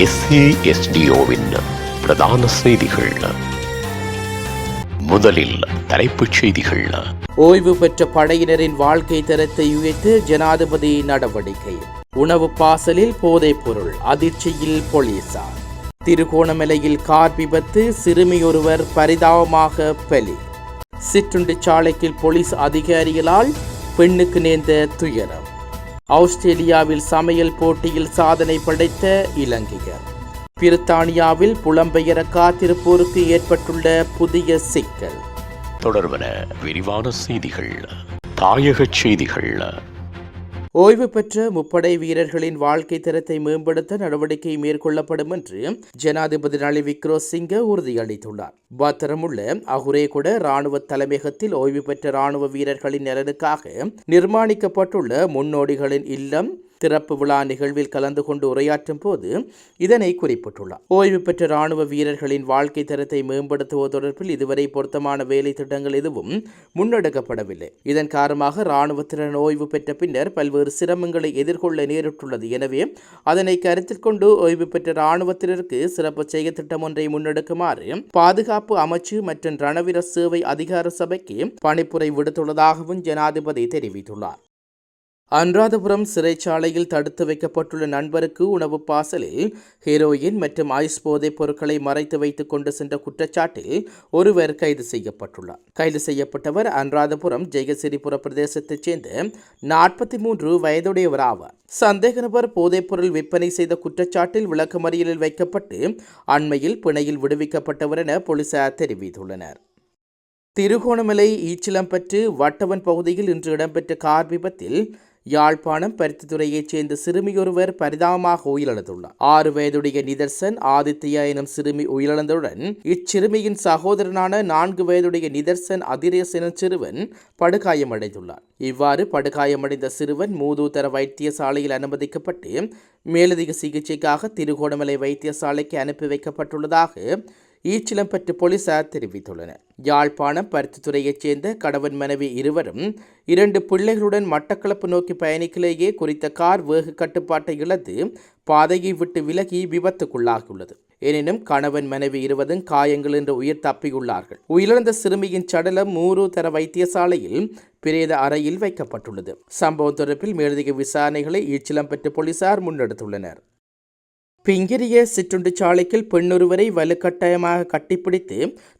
எஸ்ஏஎஸ்டிஓவின் பிரதான செய்திகள். முதலில் தலைப்புச் செய்திகள். ஓய்வு பெற்ற படையினரின் வாழ்க்கை தரத்தை உயர்த்த ஜனாதிபதி நடவடிக்கை. உணவு பாசலில் போதைப் பொருள் அதிர்ச்சியில் போலீசார். திருகோணமலையில் கார் விபத்து சிறுமியொருவர் பரிதாபமாக பலி. சிற்றுண்டு சாலைக்கில் போலீஸ் அதிகாரிகளால் பெண்ணுக்கு நேர்ந்த துயரம். ஆஸ்திரேலியாவில் சமையல் போட்டியில் சாதனை படைத்த இலங்கையர். பிரித்தானியாவில் புலம்பெயர காத்திருப்போருக்கு ஏற்பட்டுள்ள புதிய சிக்கல். தொடர்பன விரிவான செய்திகள் தாயகச் செய்திகள். ஓய்வு பெற்ற முப்படை வீரர்களின் வாழ்க்கை தரத்தை மேம்படுத்த நடவடிக்கை மேற்கொள்ளப்படும் என்று ஜனாதிபதி ரணில் விக்ரோசிங்க உறுதியளித்துள்ளார். பத்திரமுள்ள அகுரேகுட ராணுவ தலைமையகத்தில் ஓய்வு பெற்ற ராணுவ வீரர்களின் நலனுக்காக நிர்மாணிக்கப்பட்டுள்ள முன்னோடிகளின் இல்லம் திறப்பு விழா நிகழ்வில் கலந்து கொண்டு உரையாற்றும் போது இதனை குறிப்பிட்டுள்ளார். ஓய்வு பெற்ற ராணுவ வீரர்களின் வாழ்க்கை தரத்தை மேம்படுத்துவது தொடர்பில் இதுவரை பொருத்தமான வேலை திட்டங்கள் எதுவும் முன்னெடுக்கப்படவில்லை. இதன் காரணமாக இராணுவத்தினர் ஓய்வு பெற்ற பின்னர் பல்வேறு சிரமங்களை எதிர்கொள்ள நேரிட்டுள்ளது. எனவே அதனை கருத்தில் கொண்டு ஓய்வு பெற்ற இராணுவத்தினருக்கு சிறப்பு செய்ய திட்டம் ஒன்றை முன்னெடுக்குமாறு பாதுகாப்பு அமைச்சு மற்றும் ரணவீர சேவை அதிகார சபைக்கு பணிப்புரை விடுத்துள்ளதாகவும் ஜனாதிபதி தெரிவித்துள்ளார். அனுராதபுரம் சிறைச்சாலையில் தடுத்து வைக்கப்பட்டுள்ள நண்பருக்கு உணவு பாசலில் ஹீரோயின் மற்றும் ஐஸ் போதைப் பொருட்களை மறைத்து வைத்துக் கொண்டு சென்ற குற்றச்சாட்டில் ஒருவர் கைது செய்யப்பட்டுள்ளார். கைது செய்யப்பட்டவர் அனுராதபுரம் ஜெயசிரிபுர பிரதேசத்தைச் சேர்ந்த நாற்பத்தி மூன்று வயதுடையவர் ஆவார். சந்தேக நபர் போதைப்பொருள் விற்பனை செய்த குற்றச்சாட்டில் விளக்கமறியலில் வைக்கப்பட்டு அண்மையில் பிணையில் விடுவிக்கப்பட்டவர் என போலீசார் தெரிவித்துள்ளனர். திருகோணமலை ஈச்சிலம்பற்று வட்டவன் பகுதியில் இன்று இடம்பெற்ற கார் விபத்தில் யாழ்ப்பாணம் பருத்தித்துறையைச் சேர்ந்த சிறுமியொருவர் பரிதாபமாக உயிரிழந்துள்ளார். ஆறு வயதுடைய நிதர்சன் ஆதித்யா எனும் சிறுமி உயிரிழந்தவுடன் இச்சிறுமியின் சகோதரனான நான்கு வயதுடைய நிதர்சன் அதிரேஸ் எனும் சிறுவன் படுகாயமடைந்துள்ளார். இவ்வாறு படுகாயமடைந்த சிறுவன் மூதூத்தர வைத்தியசாலையில் அனுமதிக்கப்பட்டு மேலதிக சிகிச்சைக்காக திருகோணமலை வைத்தியசாலைக்கு அனுப்பி வைக்கப்பட்டுள்ளதாக ஈச்சிலம்பற்று போலீசார் தெரிவித்துள்ளனர். யாழ்ப்பாணம் பருத்தித்துறையைச் சேர்ந்த கணவன் மனைவி இருவரும் இரண்டு பிள்ளைகளுடன் மட்டக்களப்பு நோக்கி பயணிக்கலேயே குறித்த கார் வேகு கட்டுப்பாட்டை இழந்து பாதையை விட்டு விலகி விபத்துக்குள்ளாகியுள்ளது. எனினும் கணவன் மனைவி இருவதும் காயங்கள் என்று உயிர் தப்பியுள்ளார்கள். உயிரிழந்த சிறுமியின் சடலம் மூரு தர வைத்தியசாலையில் பிரேத அறையில் வைக்கப்பட்டுள்ளது. சம்பவம் தொடர்பில் மேலதிக விசாரணைகளை ஈச்சிலம்பற்று போலீசார் முன்னெடுத்துள்ளனர். பிங்கிரிய சிற்றுண்டு சாலைக்கில் பெண்ணொருவரை வலுக்கட்டாயமாக கட்டிப்பிடித்து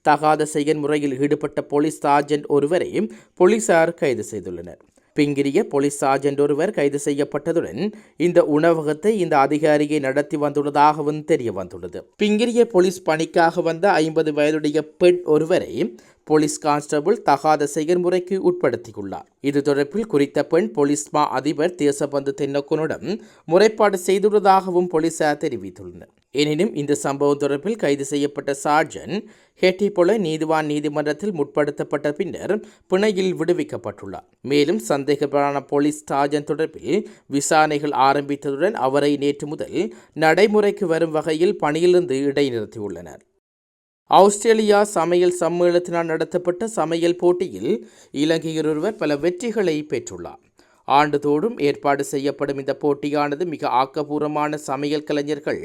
தகாத செயன்முறையில் ஈடுபட்ட போலீஸ் சார்ஜென்ட் ஒருவரை போலீசார் கைது செய்துள்ளனர். பிங்கிரிய போலீஸ் சார்ஜென்ட் ஒருவர் கைது செய்யப்பட்டதுடன் இந்த உணவகத்தை இந்த அதிகாரியை நடத்தி வந்துள்ளதாகவும் தெரிய வந்துள்ளது. பிங்கிரிய போலீஸ் பணிக்காக வந்த ஐம்பது வயதுடைய பெண் ஒருவரை போலீஸ் கான்ஸ்டபிள் தகாத செயல்முறைக்கு உட்படுத்தியுள்ளார். இது தொடர்பில் குறித்த பெண் போலீஸ் மா அதிபர் தேசபந்து தென்னக்குனுடன் முறைப்பாடு செய்துள்ளதாகவும் போலீசார் தெரிவித்துள்ளனர். எனினும் இந்த சம்பவம் தொடர்பில் கைது செய்யப்பட்ட சார்ஜன் ஹெட்டிபொல நீதிவான் நீதிமன்றத்தில் முற்படுத்தப்பட்ட பின்னர் பிணையில் விடுவிக்கப்பட்டுள்ளார். மேலும் சந்தேகப்படான போலீஸ் சார்ஜன் தொடர்பில் விசாரணைகள் ஆரம்பித்ததுடன் அவரை நேற்று முதல் நடைமுறைக்கு வரும் வகையில் பணியிலிருந்து இடைநிறுத்தியுள்ளனர். ஆஸ்திரேலியா சமையல் சம்மேளனத்தினால் நடத்தப்பட்ட சமையல் போட்டியில் இலங்கையர் ஒருவர் பல வெற்றிகளை பெற்றுள்ளார். ஆண்டுதோறும் ஏற்பாடு செய்யப்படும் இந்த போட்டியானது மிக ஆக்கபூர்வமான சமையல் கலைஞர்கள்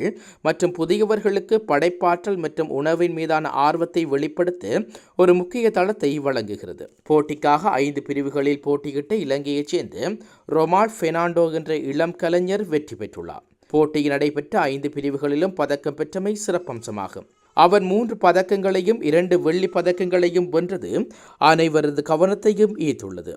மற்றும் புதியவர்களுக்கு படைப்பாற்றல் மற்றும் உணவின் மீதான ஆர்வத்தை வெளிப்படுத்த ஒரு முக்கிய தளத்தை வழங்குகிறது. போட்டிக்காக ஐந்து பிரிவுகளில் போட்டியிட்ட இலங்கையைச் சேர்ந்த ரொமால்ட் பெர்னாண்டோ என்ற இளம் கலைஞர் வெற்றி பெற்றுள்ளார். போட்டியில் நடைபெற்ற ஐந்து பிரிவுகளிலும் பதக்கம் பெற்றமை சிறப்பம்சமாகும். அவர் மூன்று பதக்கங்களையும் இரண்டு வெள்ளி பதக்கங்களையும் வென்றது அனைவரது கவனத்தையும் ஈர்த்துள்ளது.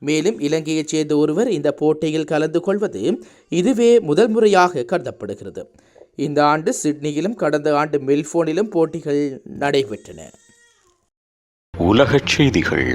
மேலும் இலங்கையைச் சேர்ந்த ஒருவர் இந்த போட்டியில் கலந்து கொள்வது இதுவே முதல் முறையாக கருதப்படுகிறது. இந்த ஆண்டு சிட்னியிலும் கடந்த ஆண்டு மெல்போனிலும் போட்டிகள் நடைபெற்றன. உலகச் செய்திகள்.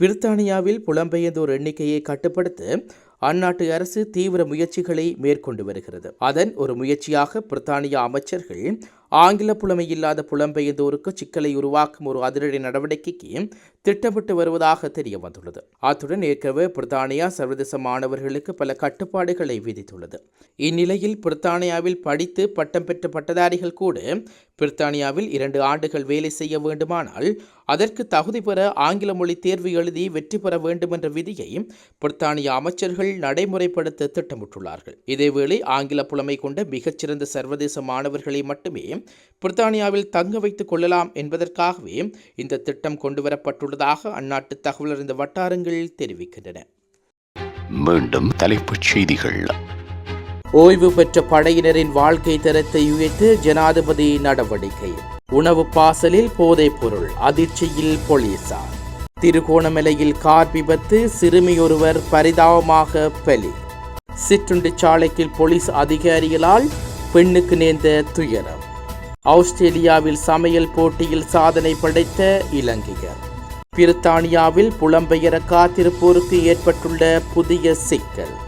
பிரித்தானியாவில் புலம்பெயர்ந்தோர் எண்ணிக்கையை கட்டுப்படுத்த அந்நாட்டு அரசு தீவிர முயற்சிகளை மேற்கொண்டு வருகிறது. அதன் ஒரு முயற்சியாக பிரித்தானிய அமைச்சர்கள் ஆங்கில புலமை இல்லாத புலம்பெயர்ந்தோருக்கு சிக்கலை உருவாக்கும் ஒரு அதிரடி நடவடிக்கைக்கு திட்டமிட்டு வருவதாக தெரிய வந்துள்ளது. அத்துடன் ஏற்கனவே பிரித்தானியா சர்வதேச மாணவர்களுக்கு பல கட்டுப்பாடுகளை விதித்துள்ளது. இந்நிலையில் பிரித்தானியாவில் படித்து பட்டம் பெற்ற பட்டதாரிகள் கூட பிரித்தானியாவில் இரண்டு ஆண்டுகள் வேலை செய்ய வேண்டுமானால் அதற்கு தகுதி பெற ஆங்கில மொழி தேர்வு எழுதி வெற்றி பெற வேண்டும் என்ற விதியை பிரித்தானிய அமைச்சர்கள் நடைமுறைப்படுத்த திட்டமிட்டுள்ளார்கள். இதேவேளை ஆங்கில புலமை கொண்ட மிகச்சிறந்த சர்வதேச மாணவர்களை மட்டுமே பிரித்தானியாவில் தங்க வைத்துக் கொள்ளலாம் என்பதற்காகவே இந்த திட்டம் கொண்டுவரப்பட்டுள்ளதாக அந்நாட்டு தகவல் அறிந்த வட்டாரங்கள் தெரிவிக்கின்றன. மீண்டும் தலைப்புச் செய்திகள். ஓய்வு பெற்ற படையினரின் வாழ்க்கை தரத்தை உயர்த்த ஜனாதிபதி நடவடிக்கை. உணவு பாசலில் போதைப் பொருள் அதிர்ச்சியில் போலீசார். திருகோணமலையில் கார் விபத்து சிறுமியொருவர் பரிதாபமாக பலி. சிற்றுண்டு சாலைக்கில் போலீஸ் அதிகாரிகளால் பெண்ணுக்கு நேர்ந்த துயரம். ஆஸ்திரேலியாவில் சமையல் போட்டியில் சாதனை படைத்த இலங்கையர். பிரித்தானியாவில் புலம்பெயர காத்திருப்போருக்கு ஏற்பட்டுள்ள புதிய சிக்கல்.